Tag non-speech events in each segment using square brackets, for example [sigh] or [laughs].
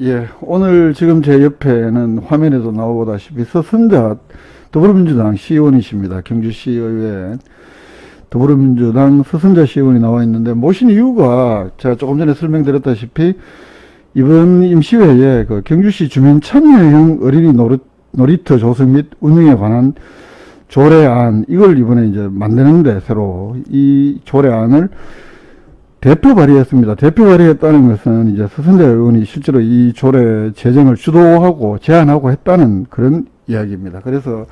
예, 오늘 지금 제 옆에는 화면에도 나오다시피 서선자 더불어민주당 시의원이십니다. 경주시의회 더불어민주당 서선자 시의원이 나와 있는데 모신 이유가 제가 조금 전에 설명드렸다시피 이번 임시회에 그 경주시 주민 참여형 어린이 놀이, 놀이터 조성 및 운영에 관한 조례안 이걸 이번에 이제 만드는데 새로 이 조례안을 대표 발의했습니다. 대표 발의했다는 것은 이제 서선재 의원이 실제로 이 조례 제정을 주도하고 제안하고 했다는 그런 이야기입니다. 그래서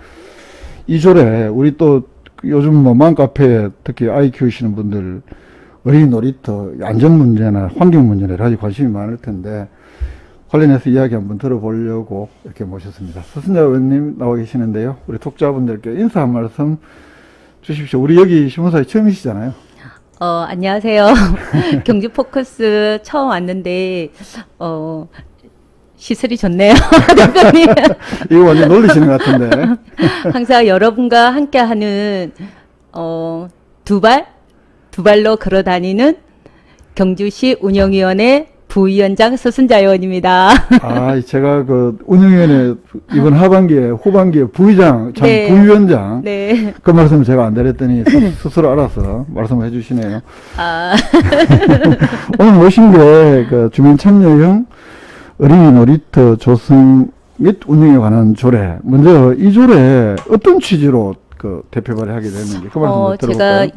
이 조례 우리 또 요즘 뭐 맘카페에 특히 아이 키우시는 분들 어린이 놀이터 안전 문제나 환경 문제나 가지 관심이 많을 텐데 관련해서 이야기 한번 들어보려고 이렇게 모셨습니다. 서선재 의원님 나와 계시는데요. 우리 독자분들께 인사 한 말씀 주십시오. 우리 여기 신문사에 처음이시잖아요. 어, 안녕하세요. [laughs] 경주 포커스 처음 왔는데, 어, 시설이 좋네요. [laughs] 대표님. [laughs] 이거 완전 놀리시는 것 같은데. 항상 여러분과 함께 하는, 어, 두 발? 두 발로 걸어 다니는 경주시 운영위원회 부위원장 서순자 의원입니다. [laughs] 아, 제가 그 운영위원회 이번 하반기에 후반기에 부의장, 참 네. 부위원장 네. 그 말씀 제가 안 드렸더니 스- 스스로 알아서 말씀을 해주시네요. 아, [laughs] 오늘 모신 게그 주민 참여형 어린이 놀이터 조성 및 운영에 관한 조례. 먼저 이 조례 어떤 취지로 그 대표 발의하게 됐는지 그 말씀 어, 좀 제가 들어볼까요?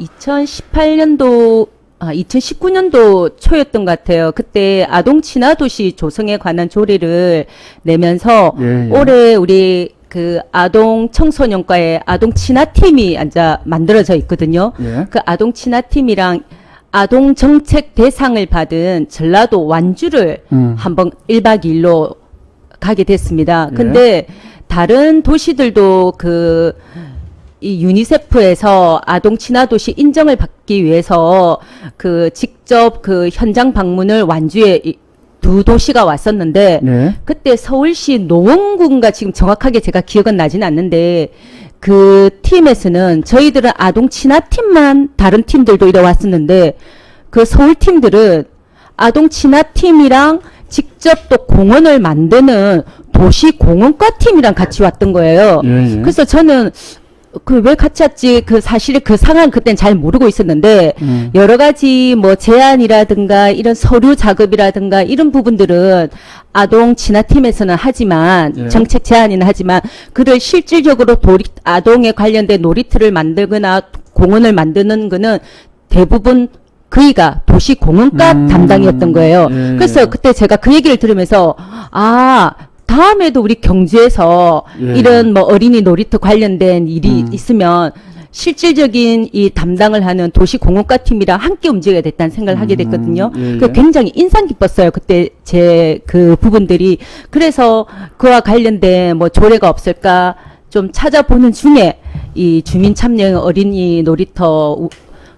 2018년도 아, 2019년도 초였던 것 같아요. 그때 아동 친화 도시 조성에 관한 조례를 내면서 예, 예. 올해 우리 그 아동 청소년과의 아동 친화 팀이 앉아 만들어져 있거든요. 예. 그 아동 친화 팀이랑 아동 정책 대상을 받은 전라도 완주를 음. 한번 1박 2일로 가게 됐습니다. 예. 근데 다른 도시들도 그 이 유니세프에서 아동 친화 도시 인정을 받기 위해서 그 직접 그 현장 방문을 완주에 이- 두 도시가 왔었는데 예. 그때 서울시 노원군가 지금 정확하게 제가 기억은 나진 않는데 그 팀에서는 저희들은 아동 친화 팀만 다른 팀들도 이래 왔었는데 그 서울 팀들은 아동 친화 팀이랑 직접 또 공원을 만드는 도시 공원과 팀이랑 같이 왔던 거예요. 예, 예. 그래서 저는 그왜 같이 왔지 그 사실 그 상황 그땐 잘 모르고 있었는데 음. 여러 가지 뭐 제안이라든가 이런 서류 작업이라든가 이런 부분들은 아동 진화팀에서는 하지만 예. 정책 제안이는 하지만 그를 실질적으로 도리, 아동에 관련된 놀이터를 만들거나 공원을 만드는 거는 대부분 그이가 도시 공원과 음. 담당이었던 거예요. 예, 그래서 예. 그때 제가 그 얘기를 들으면서 아 다음에도 우리 경주에서 예. 이런 뭐 어린이 놀이터 관련된 일이 음. 있으면 실질적인 이 담당을 하는 도시공원과 팀이랑 함께 움직여야 됐다는 생각을 하게 됐거든요. 음, 예, 그 예. 굉장히 인상 깊었어요. 그때 제 그 부분들이. 그래서 그와 관련된 뭐 조례가 없을까 좀 찾아보는 중에 이 주민 참여 어린이 놀이터 우-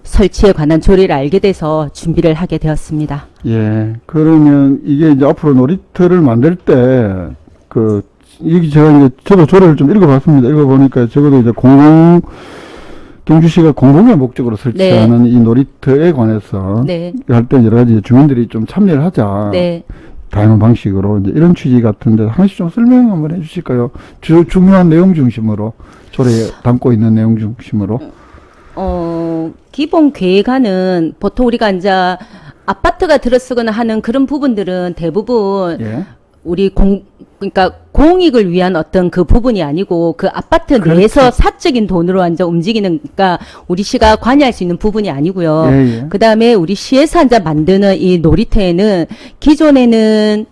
설치에 관한 조례를 알게 돼서 준비를 하게 되었습니다. 예. 그러면 이게 이제 앞으로 놀이터를 만들 때, 그, 이게 제가 이제 저도 조례를 좀 읽어봤습니다. 읽어보니까 적어도 이제 공공, 경주시가 공공의 목적으로 설치하는 이 놀이터에 관해서 네. 할때 여러 가지 주민들이 좀 참여를 하자. 네. 다양한 방식으로 이제 이런 취지 같은데 하나씩 좀 설명 한번 해주실까요? 주, 중요한 내용 중심으로 조례에 담고 있는 내용 중심으로. 어, 기본 계획안은 보통 우리가 이제 아파트가 들어서거나 하는 그런 부분들은 대부분 예. 우리 공, 그러니까 공익을 위한 어떤 그 부분이 아니고 그 아파트 그렇죠. 내에서 사적인 돈으로 앉아 움직이는, 그러니까 우리 시가 관여할 수 있는 부분이 아니고요. 예, 예. 그 다음에 우리 시에서 앉아 만드는 이 놀이터에는 기존에는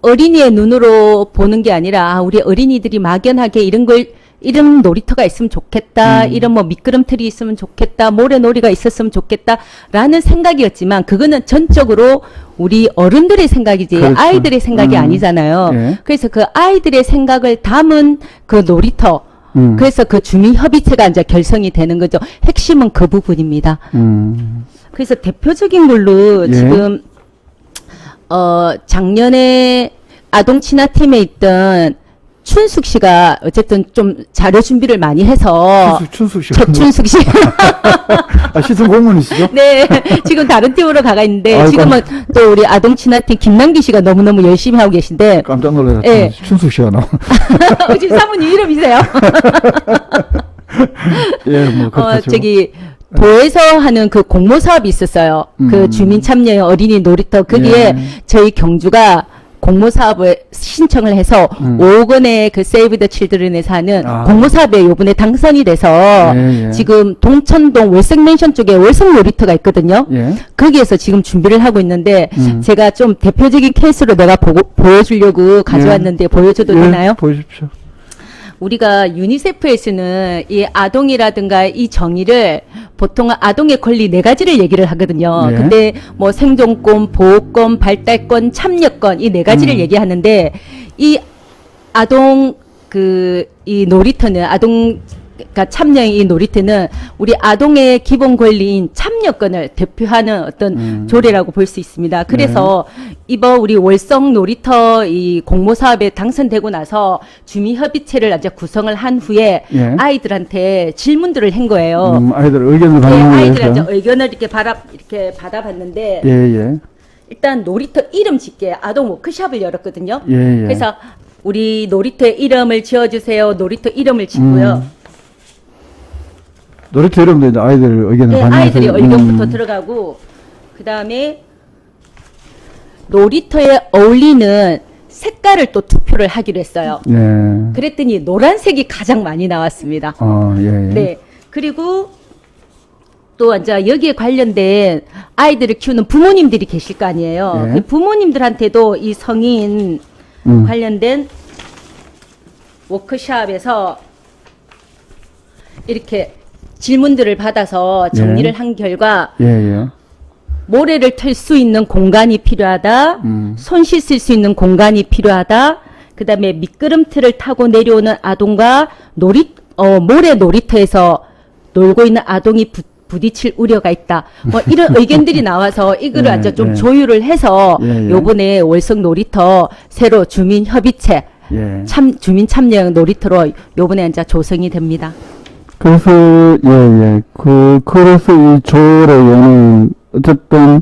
어린이의 눈으로 보는 게 아니라 아, 우리 어린이들이 막연하게 이런 걸 이런 놀이터가 있으면 좋겠다, 음. 이런 뭐 미끄럼틀이 있으면 좋겠다, 모래놀이가 있었으면 좋겠다라는 생각이었지만 그거는 전적으로 우리 어른들의 생각이지 그렇죠. 아이들의 생각이 음. 아니잖아요. 예. 그래서 그 아이들의 생각을 담은 그 놀이터, 음. 그래서 그 주민 협의체가 이제 결성이 되는 거죠. 핵심은 그 부분입니다. 음. 그래서 대표적인 걸로 예. 지금 어 작년에 아동 친화 팀에 있던 춘숙 씨가 어쨌든 좀 자료 준비를 많이 해서 춘숙, 춘숙 씨. 최춘숙 [laughs] 씨. 아, 시선 고문이시죠? 네, 지금 다른 팀으로 가가 있는데 아이고. 지금은 또 우리 아동 친화팀 김남기 씨가 너무너무 열심히 하고 계신데 깜짝 놀라서 예. 춘숙 씨가 나와. [laughs] 지금 사모님 이름이세요? [laughs] 예, 뭐, 어, 그렇죠. 저기 도에서 하는 그 공모 사업이 있었어요. 그 음. 주민 참여 어린이 놀이터 거기에 예. 저희 경주가 공모 사업을 신청을 해서 음. 5억 원의 그 세이브 더 칠드런에서 하는 아. 공모 사업에 요번에 당선이 돼서 예, 예. 지금 동천동 월성맨션 쪽에 월성 놀이터가 있거든요. 예. 거기에서 지금 준비를 하고 있는데 음. 제가 좀 대표적인 케이스로 내가 보고, 보여주려고 가져왔는데 보여줘도 예, 되나요? 보여주십시오. 우리가 유니세프에서는 이 아동이라든가 이 정의를 보통 아동의 권리 네 가지를 얘기를 하거든요. 네. 근데 뭐 생존권, 보호권, 발달권, 참여권 이 네 가지를 음. 얘기하는데 이 아동 그 이 놀이터는 아동 그러니까 참여의 이 놀이터는 우리 아동의 기본 권리인 참여권을 대표하는 어떤 음. 조례라고 볼 수 있습니다. 그래서 이번 우리 월성 놀이터 이 공모 사업에 당선되고 나서 주민 협의체를 이제 구성을 한 후에 예. 아이들한테 질문들을 한 거예요. 음, 아이들 의견을 네, 반영을 아이들한테 해서. 의견을 이렇게 받아 이렇게 받아봤는데 예, 예. 일단 놀이터 이름 짓게 아동 워크숍을 열었거든요. 예, 예. 그래서 우리 놀이터의 이름을 지어주세요. 놀이터 이름을 짓고요. 음. 놀이터 이름도 이제 아이들 의견을 네, 반영해서. 아이들이 의견부터 음. 들어가고 그 다음에 놀이터에 어울리는 색깔을 또 투표를 하기로 했어요. 예. 그랬더니 노란색이 가장 많이 나왔습니다. 어, 예, 예. 네. 그리고 또 이제 여기에 관련된 아이들을 키우는 부모님들이 계실 거 아니에요. 네. 그 부모님들한테도 이 성인 음. 관련된 워크샵에서 이렇게 질문들을 받아서 정리를 예. 한 결과 예, 예. 모래를 털 수 있는 공간이 필요하다. 음. 손 씻을 수 있는 공간이 필요하다. 그다음에 미끄럼틀을 타고 내려오는 아동과 놀이 어 모래 놀이터에서 놀고 있는 아동이 부, 부딪힐 우려가 있다. 뭐 이런 [laughs] 의견들이 나와서 이거를 예, 아주 좀 예. 조율을 해서 예, 예. 요번에 월성 놀이터 새로 주민 협의체 예. 참 주민 참여 놀이터로 요번에 이제 조성이 됩니다. 그래서, 예, 예. 그, 그래서 이 조례에는 어쨌든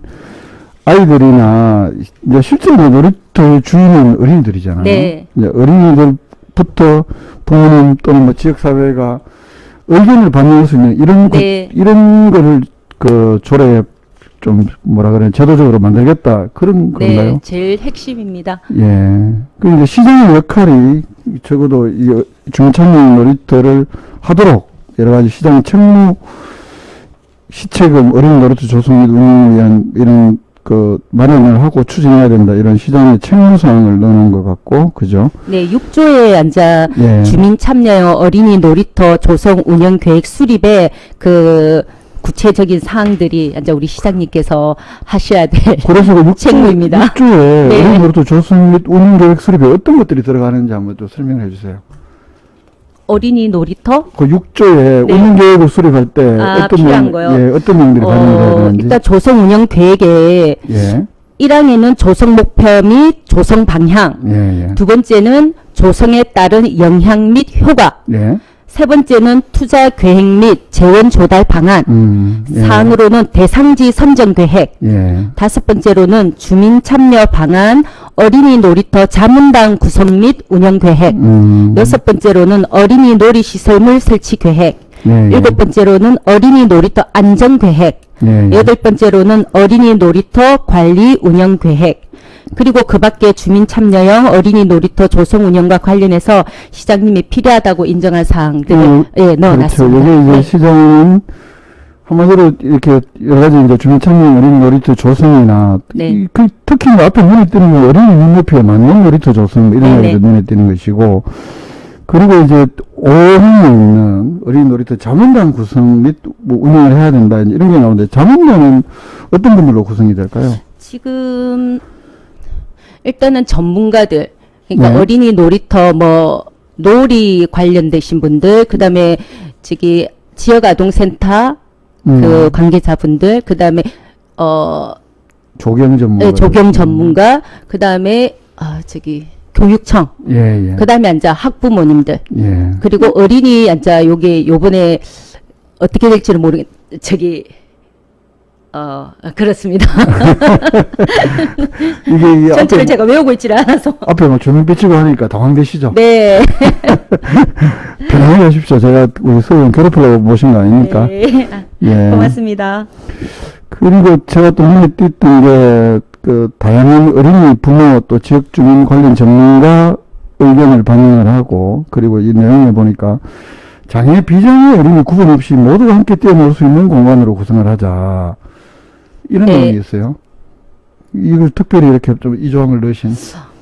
아이들이나 이제 실제로 놀이터 주인은 어린이들이잖아요. 네. 이제 어린이들부터 부모님 또는 뭐 지역 사회가 의견을 반영할 수 있는 이런 것, 네. 이런 거를 그 조례에 좀 뭐라 그래 제도적으로 만들겠다 그런 네, 건가요? 제일 핵심입니다. 예. 그 이제 시장의 역할이 적어도 이 중창년 놀이터를 하도록 여러 가지 시장 책무 시책금 어린이 놀이터 조성 및 운영을 위한 이런 그 마련을 하고 추진해야 된다 이런 시장의 책무 사항을 넣는 것 같고 그죠? 네, 6조에 앉아 예. 주민 참여 어린이 놀이터 조성 운영 계획 수립에 그 구체적인 사항들이 이제 우리 시장님께서 하셔야 될 그래서 그 6조, 책무입니다. 6조에 네. 어린이 놀이터 조성 및 운영 계획 수립에 어떤 것들이 들어가는지 한번 좀 설명해 주세요. 어린이 놀이터 그 6조에 네. 운영 계획을 수립할 때 아, 어떤 필요한 내용, 거요? 예, 어떤 내용들이 반영돼야 어, 되는지. 일단 조성 운영 계획에 예. 1항에는 조성 목표 및 조성 방향, 예, 예. 두 번째는 조성에 따른 영향 및 효과, 예. 세 번째는 투자 계획 및 재원 조달 방안, 음. 예. 사항으로는 대상지 선정 계획, 예. 다섯 번째로는 주민 참여 방안, 어린이 놀이터 자문당 구성 및 운영 계획, 음. 여섯 번째로는 어린이 놀이 시설물 설치 계획, 예, 예. 일곱 번째로는 어린이 놀이터 안전 계획, 예, 예. 여덟 번째로는 어린이 놀이터 관리 운영 계획, 그리고 그 밖에 주민 참여형 어린이 놀이터 조성 운영과 관련해서 시장님이 필요하다고 인정한 사항들을 음, 예, 넣어놨습니다. 그렇죠. 이게 이제 네. 시장은 한마디로 이렇게 여러 가지 이제 주민 참여 어린이 놀이터 조성이나 네. 이, 그 특히 뭐 앞에 눈에 띄는 건 어린이 눈높이에 맞는 놀이터 조성 이런 네, 게 네. 눈에 띄는 것이고 그리고 이제 오행에 있는 어린이 놀이터 자문단 구성 및 뭐 운영을 해야 된다 이런 게 나오는데 자문단은 어떤 분들로 구성이 될까요? 지금 일단은 전문가들 그러니까 네. 어린이 놀이터 뭐 놀이 관련되신 분들 그다음에 저기 지역 아동센터 음, 그 관계자분들 그다음에 어 조경 전문가 네, 조경 전문가 그다음에 아 저기 교육청, 예, 예. 그 다음에 앉아 학부모님들, 예. 그리고 어린이 앉아 요게 요번에 어떻게 될지는 모르겠, 저기, 어, 그렇습니다. [laughs] 이게, 전체를 앞에, 제가 외우고 있질 않아서. 앞에 뭐 조명 비치고 하니까 당황되시죠? 네. [laughs] 편하게 하십시오. 제가 우리 서울은 괴롭히려고 모신 거 아니니까. 네. 아, 예. [laughs] 고맙습니다. 그리고 제가 또 눈에 띄었던 게, 그, 다양한 어린이 부모 또 지역 주민 관련 전문가 의견을 반영을 하고, 그리고 이 내용에 보니까, 장애 비장애 어린이 구분 없이 모두가 함께 뛰어놀 수 있는 공간으로 구성을 하자. 이런 네. 내용이 있어요. 이걸 특별히 이렇게 좀 이 조항을 넣으신.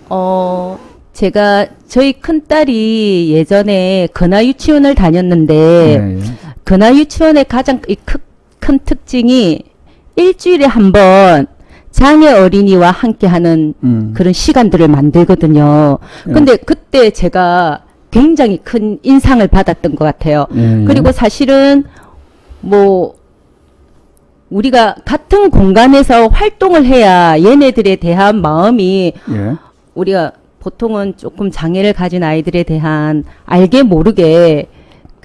어, 제가 저희 큰 딸이 예전에 근하 유치원을 다녔는데 예, 예. 근하 유치원의 가장 이 크- 큰 특징이 일주일에 한 번 장애 어린이와 함께하는 음. 그런 시간들을 만들거든요. 예. 근데 그때 제가 굉장히 큰 인상을 받았던 것 같아요. 예, 예. 그리고 사실은 뭐 우리가 같은 공간에서 활동을 해야 얘네들에 대한 마음이 예. 우리가 보통은 조금 장애를 가진 아이들에 대한 알게 모르게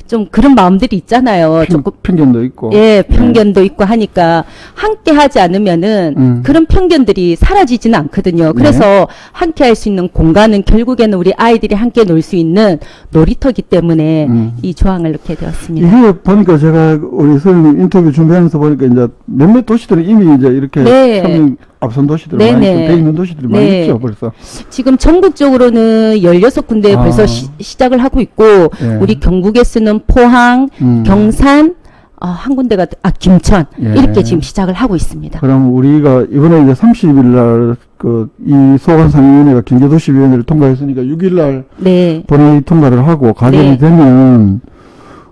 좀 그런 마음들이 있잖아요. 편, 조금 편견도 있고. 예, 편견도 있고 하니까 함께 하지 않으면은 음. 그런 편견들이 사라지지는 않거든요. 그래서 함께 할 수 있는 공간은 결국에는 우리 아이들이 함께 놀 수 있는 놀이터기 때문에 음. 이 조항을 넣게 되었습니다. 이게 보니까 제가 우리 선생님 인터뷰 준비하면서 보니까 이제 몇몇 도시들은 이미 이제 이렇게 네. 앞선 도시들 네, 많이 네. 돼 있는 도시들이 많이 네. 있죠 벌써. 지금 전국적으로는 16군데 아. 벌써 시, 시작을 하고 있고 예. 우리 경북에서는 포항, 음. 경산, 아, 한 군데가 아 김천 예. 이렇게 지금 시작을 하고 있습니다. 그럼 우리가 이번에 이제 30일 날 그 이 소관상위원회가 경제도시위원회를 통과했으니까 6일 날 네. 본회의 통과를 하고 가결이 네. 되면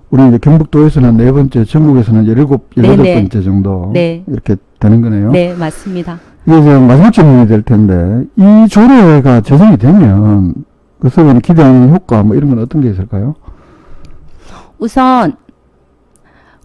우리 이제 경북도에서는 네 번째, 전국에서는 17, 18 네, 네. 번째 정도 네. 이렇게 되는 거네요. 네, 맞습니다. 이게 이제 마지막 질문이 될 텐데 이 조례가 제정이 되면 그 서울이 기대하는 효과 뭐 이런 건 어떤 게 있을까요? 우선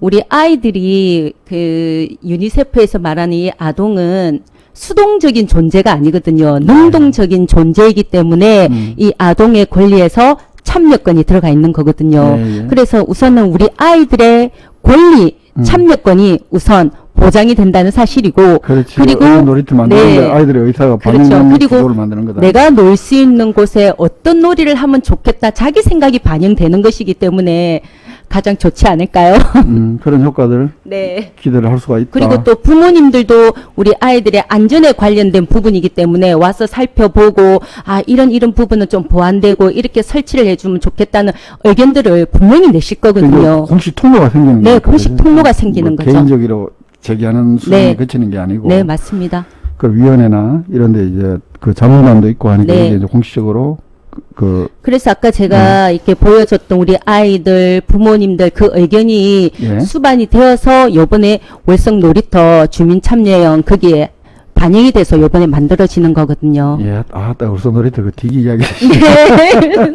우리 아이들이 그 유니세프에서 말하는 이 아동은 수동적인 존재가 아니거든요. 능동적인 존재이기 때문에 음. 이 아동의 권리에서 참여권이 들어가 있는 거거든요. 예, 예. 그래서 우선은 우리 아이들의 권리, 음. 참여권이 우선 보장이 된다는 사실이고 그렇지. 그리고 놀이터 만드는데 네. 아이들의 의사가 그렇죠. 반영되는 그리고 구조를 만드는 거다. 내가 놀 수 있는 곳에 어떤 놀이를 하면 좋겠다 자기 생각이 반영되는 것이기 때문에 가장 좋지 않을까요? 음, [laughs] 그런 효과들 네. 기대를 할 수가 있다. 그리고 또 부모님들도 우리 아이들의 안전에 관련된 부분이기 때문에 와서 살펴보고 아 이런 이런 부분은 좀 보완되고 이렇게 설치를 해주면 좋겠다는 의견들을 분명히 내실 거거든요. 공식 통로가 생기는 네, 거니까, 공식? 통로가 생기는 뭐 거죠. 개인적으로 제기하는 수준에 네. 그치는 게 아니고 네 맞습니다. 그 위원회나 이런 데 이제 그 자문단도 있고 하니까 네. 이게 이제 공식적으로 그, 그 그래서 아까 제가 이렇게 보여줬던 우리 아이들 부모님들 그 의견이 예. 수반이 되어서 요번에 월성 놀이터 주민 참여형 거기에 반영이 돼서 요번에 만들어지는 거거든요. 예, 아, 딱 울산 놀이터 그 디기 이야기. 네. [laughs]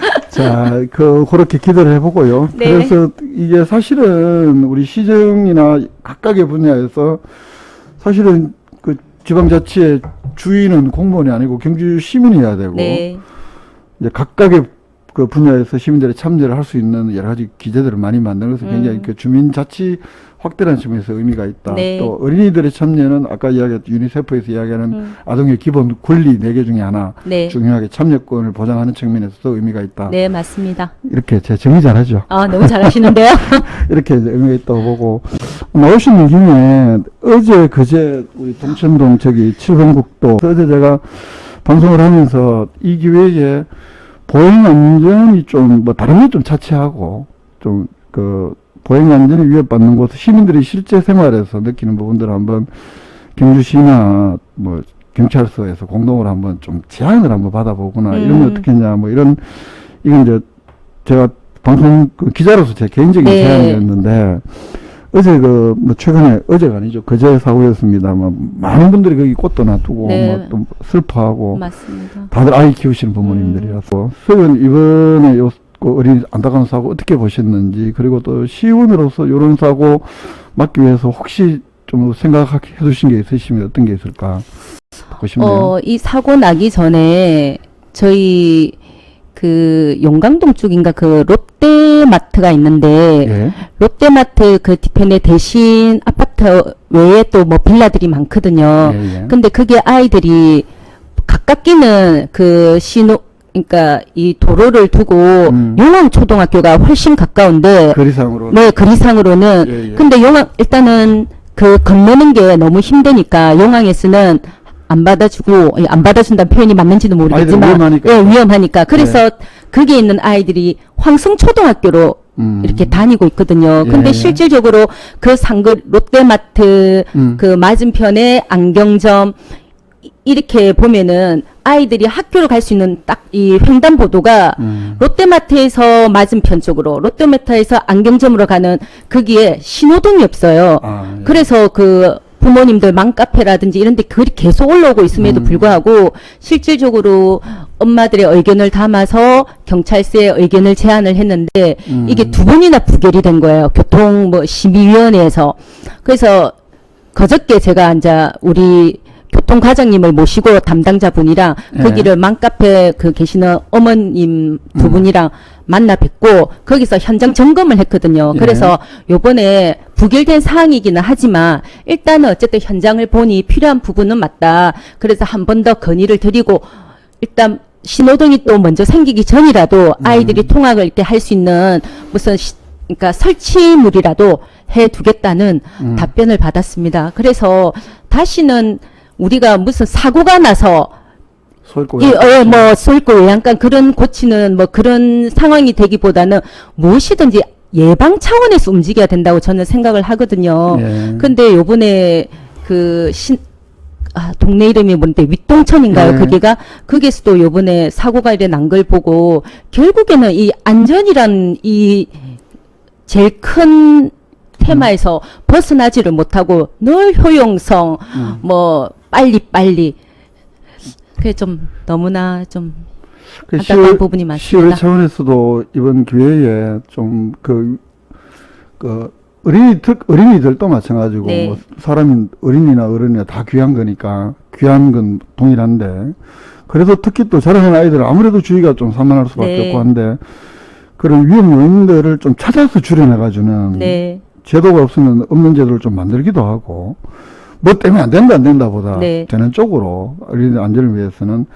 [laughs] 자, 그, 그렇게 기대를 해보고요. 네. 그래서 이게 사실은 우리 시정이나 각각의 분야에서 사실은 그 지방자치의 주인은 공무원이 아니고 경주 시민이어야 되고 네. 이제 각각의 그 분야에서 시민들의 참여를 할 수 있는 여러 가지 기재들을 많이 만드는 것은 굉장히 음. 그 주민 자치 확대라는 측면에서 의미가 있다. 네. 또 어린이들의 참여는 아까 이야기했던 유니세프에서 이야기하는 음. 아동의 기본 권리 네 개 중에 하나 네. 중요하게 참여권을 보장하는 측면에서도 의미가 있다. 네, 맞습니다. 이렇게 제 정리 잘하죠. 아, 너무 잘하시는데요? [laughs] 이렇게 의미가 있다고 보고 나오시는 김에 어제 그제 우리 동천동 저기 칠번국도 어제 제가 방송을 하면서 이 기회에 보행 안전이 좀 뭐 다른 것좀 차치하고 좀 그 보행 안전이 위협받는 곳 시민들이 실제 생활에서 느끼는 부분들을 한번 경주시나 뭐 경찰서에서 공동으로 한번 좀 제안을 한번 받아보거나 이런 게 음. 어떻게 했냐 뭐 이런 이건 이제 제가 방송 그 기자로서 제 개인적인 네. 제안이었는데 어제 그 뭐 최근에 어제가 아니죠 그제 사고였습니다. 뭐 많은 분들이 거기 꽃도 놔두고 네. 뭐또 슬퍼하고 맞습니다. 다들 아이 키우시는 부모님들이라서 서은 이번에 요, 그 어린 안타까운 사고 어떻게 보셨는지 그리고 또 시의원으로서 이런 사고 막기 위해서 혹시 좀 생각해 두신 게 있으시면 어떤 게 있을까 싶네요. 어, 이 사고 나기 전에 저희 그 용강동 쪽인가 그 롯데마트가 있는데 예. 롯데마트 그 뒤편에 대신 아파트 외에 또 뭐 빌라들이 많거든요. 예, 예. 근데 그게 아이들이 가깝기는 그 신호 그러니까 이 도로를 두고 음. 용왕 초등학교가 훨씬 가까운데 거리상으로. 네 그리상으로는 예, 예. 근데 용왕 일단은 그 건너는 게 너무 힘드니까 용왕에서는 안 받아주고 아니, 안 받아준다는 표현이 맞는지는 모르겠지만 위험하니까. 예, 위험하니까 그래서 거기에 있는 아이들이 황성 초등학교로 음. 이렇게 다니고 있거든요. 예. 근데 실질적으로 그 상글 롯데마트 음. 그 맞은편에 안경점 이- 이렇게 보면은 아이들이 학교로 갈 수 있는 딱 이 횡단보도가 음. 롯데마트에서 맞은편 쪽으로 롯데마트에서 안경점으로 가는 거기에 신호등이 없어요. 아, 예. 그래서 그 부모님들 맘카페라든지 이런 데 글이 계속 올라오고 있음에도 음. 불구하고 실질적으로 엄마들의 의견을 담아서 경찰서에 의견을 제안을 했는데 음. 이게 두 번이나 부결이 된 거예요. 교통 뭐 심의위원회에서. 그래서 그저께 제가 이제 우리 교통 과장님을 모시고 담당자분이랑 예. 거기를 맘카페 그 계시는 어머님 두 음. 분이랑 만나 뵙고 거기서 현장 점검을 했거든요. 예. 그래서 요번에 부결된 사항이기는 하지만 일단은 어쨌든 현장을 보니 필요한 부분은 맞다. 그래서 한 번 더 건의를 드리고 일단 신호등이 또 먼저 생기기 전이라도 아이들이 통학을 이렇게 할 수 있는 무슨 시, 그러니까 설치물이라도 해 두겠다는 음. 답변을 받았습니다. 그래서 다시는 우리가 무슨 사고가 나서 소일고. 이, 어, 뭐, 소일고 외양간 그런 고치는 뭐 그런 상황이 되기보다는 무엇이든지 예방 차원에서 움직여야 된다고 저는 생각을 하거든요. 예. 근데 요번에 그 신, 아, 동네 이름이 뭔데, 윗동천인가요? 예. 거기가, 거기에서도 요번에 사고가 이래 난 걸 보고, 결국에는 이 안전이란 이 제일 큰 테마에서 벗어나지를 못하고 늘 효용성, 음. 뭐, 빨리 빨리. 그게 좀 너무나 좀 그 10월 부분이 10월 많습니다. 차원에서도 이번 기회에 좀 그, 그, 어린이, 특, 어린이들도 마찬가지고, 네. 뭐 사람이 어린이나 어른이나 다 귀한 거니까, 귀한 건 동일한데, 그래서 특히 또 자라는 아이들은 아무래도 주의가 좀 산만할 수밖에 네. 없고 한데, 그런 위험 요인들을 좀 찾아서 줄여내가지고는, 네. 제도가 없으면 없는 제도를 좀 만들기도 하고, 뭐 때문에 안 된다, 안 된다 보다, 네. 되는 쪽으로, 어린이들 안전을 위해서는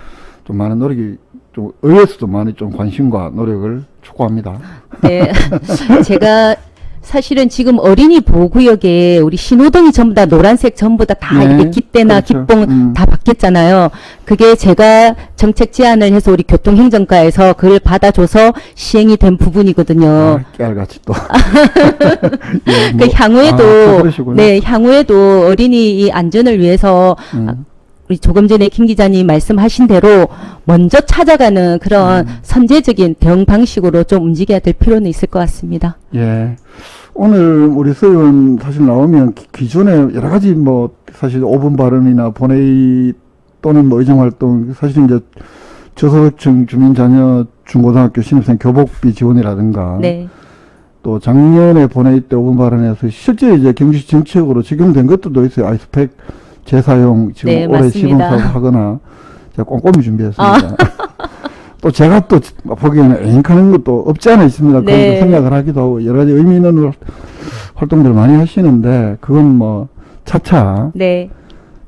좀 많은 노력이, 좀, 의회에서도 많이 좀 관심과 노력을 촉구합니다. 네. [laughs] 제가 사실은 지금 어린이 보호구역에 우리 신호등이 전부 다 노란색 전부 다다 네, 이렇게 깃대나 그렇죠. 깃봉 음. 다 바뀌었잖아요. 그게 제가 정책 제안을 해서 우리 교통행정과에서 그걸 받아줘서 시행이 된 부분이거든요. 아, 깨알같이 또. [laughs] [laughs] 예, 그 뭐, 향후에도 아. 네 향후에도 어린이 이 안전을 위해서 음. 아, 우리 조금 전에 김 기자님 말씀하신 대로 먼저 찾아가는 그런 음. 선제적인 대응 방식으로 좀 움직여야 될 필요는 있을 것 같습니다. 예. 오늘 우리 서의원 사실 나오면 기- 기존에 여러 가지 뭐 사실 5분 발언이나 본회의 또는 뭐 의정 활동 사실 이제 저소득층 주민 자녀 중고등학교 신입생 교복비 지원이라든가 네, 또 작년에 본회의 때 5분 발언에서 실제 이제 경주시 정책으로 적용된 것들도 있어요. 아이스팩 재사용 지금 네, 올해. 아. 시범사고 하거나 제가 꼼꼼히 준비했습니다. [laughs] 또 제가 또 보기에는 애인하는 것도 없지 않아 있습니다. 그런 네. 생각을 하기도 하고 여러 가지 의미 있는 활- 활동들을 많이 하시는데 그건 뭐 차차 네,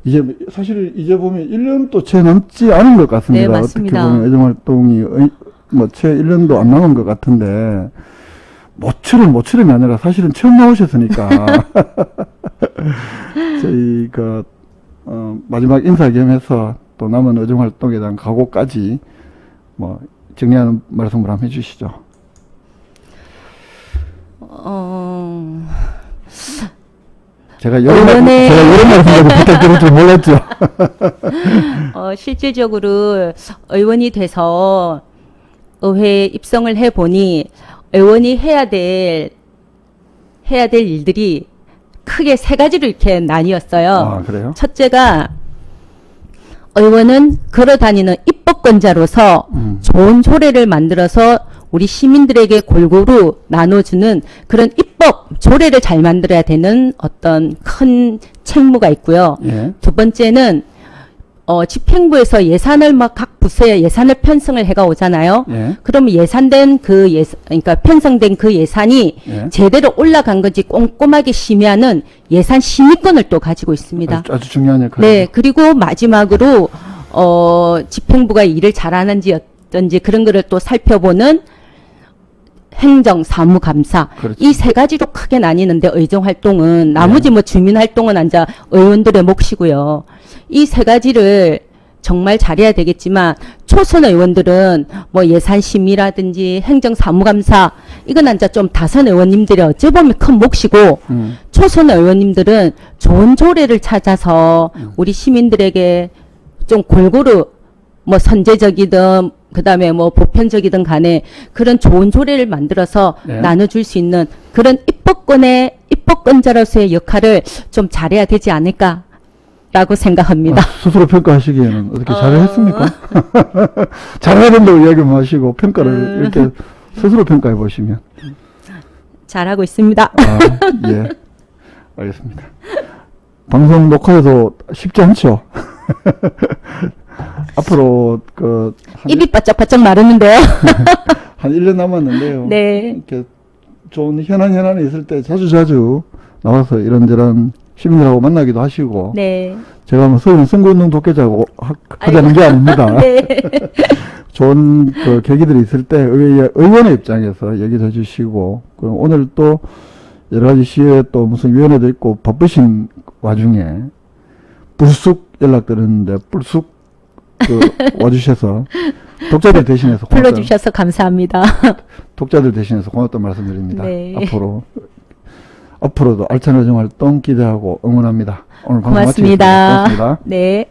이제 사실 이제 보면 1년 또채 넘지 않은 것 같습니다. 네. 어떻게 보면 애정 활동이 뭐채 1년도 안 남은 것 같은데 모처럼 모처럼이 아니라 사실은 처음 나오셨으니까 [laughs] [laughs] 저희가 어, 마지막 인사 겸해서 또 남은 의정 활동에 대한 각오까지 뭐 정리하는 말씀을 한번 해주시죠. 어, 제가 여러 말, 제가 여러 말씀 [laughs] 부탁드릴 줄 몰랐죠. 어, 실질적으로 의원이 돼서 의회에 입성을 해 보니 의원이 해야 될 해야 될 일들이 크게 세 가지로 이렇게 나뉘었어요. 아 그래요? 첫째가 의원은 걸어 다니는 입법권자로서 음. 좋은 조례를 만들어서 우리 시민들에게 골고루 나눠주는 그런 입법 조례를 잘 만들어야 되는 어떤 큰 책무가 있고요. 예. 두 번째는 어, 집행부에서 예산을 막 각 부서에 예산을 편성을 해가 오잖아요. 예. 그러면 예산된 그 예산, 그러니까 편성된 그 예산이 예. 제대로 올라간 건지 꼼꼼하게 심의하는 예산 심의권을 또 가지고 있습니다. 아주, 아주 중요한 역할. 네, 그리고 마지막으로 어, 집행부가 일을 잘하는지 어떤지 그런 거를 또 살펴보는 행정, 사무, 감사 그렇죠. 이세 가지로 크게 나뉘는데 의정 활동은 나머지 뭐 주민 활동은 앉아 의원들의 몫이고요. 이 세 가지를 정말 잘해야 되겠지만 초선 의원들은 뭐 예산 심의라든지 행정 사무감사 이건 앉아 좀 다선 의원님들이 어찌 보면 큰 몫이고 음. 초선 의원님들은 좋은 조례를 찾아서 음. 우리 시민들에게 좀 골고루 뭐 선제적이든 그다음에 뭐 보편적이든 간에 그런 좋은 조례를 만들어서 네. 나눠줄 수 있는 그런 입법권의 입법권자로서의 역할을 좀 잘해야 되지 않을까 라고 생각합니다. 아, 스스로 평가하시기에는 어떻게 잘했습니까? [laughs] 잘해야 된다고 이야기 마시고 평가를 음. 이렇게 스스로 평가해 보시면. 잘하고 있습니다. 아, 예. 알겠습니다. 방송 녹화해도 쉽지 않죠? [laughs] 앞으로 그, 한, 입이 바짝바짝 마르는데요. [laughs] 한 1년 남았는데요. 네. 이렇게 좋은 현안 현안이 있을 때 자주 자주 나와서 이런저런 시민들하고 만나기도 하시고 네. 제가 뭐 서울 선거운동 독재자고 하, 하자는 게 아닙니다. [laughs] 네. [laughs] 좋은 그 계기들이 있을 때 의회 의원의 입장에서 얘기도 해주시고 그 오늘 또 여러 가지 시의회 또 무슨 위원회도 있고 바쁘신 와중에 불쑥 연락 드렸는데 불쑥 그 와주셔서 독자들 대신해서 고맙다, 불러주셔서 감사합니다. [laughs] 독자들 대신해서 고맙다는 말씀드립니다. 네. 앞으로 앞으로도 알찬 의정 활동 기대하고 응원합니다. 오늘 방송 고맙습니다. 마치겠습니다. 고맙습니다. 네.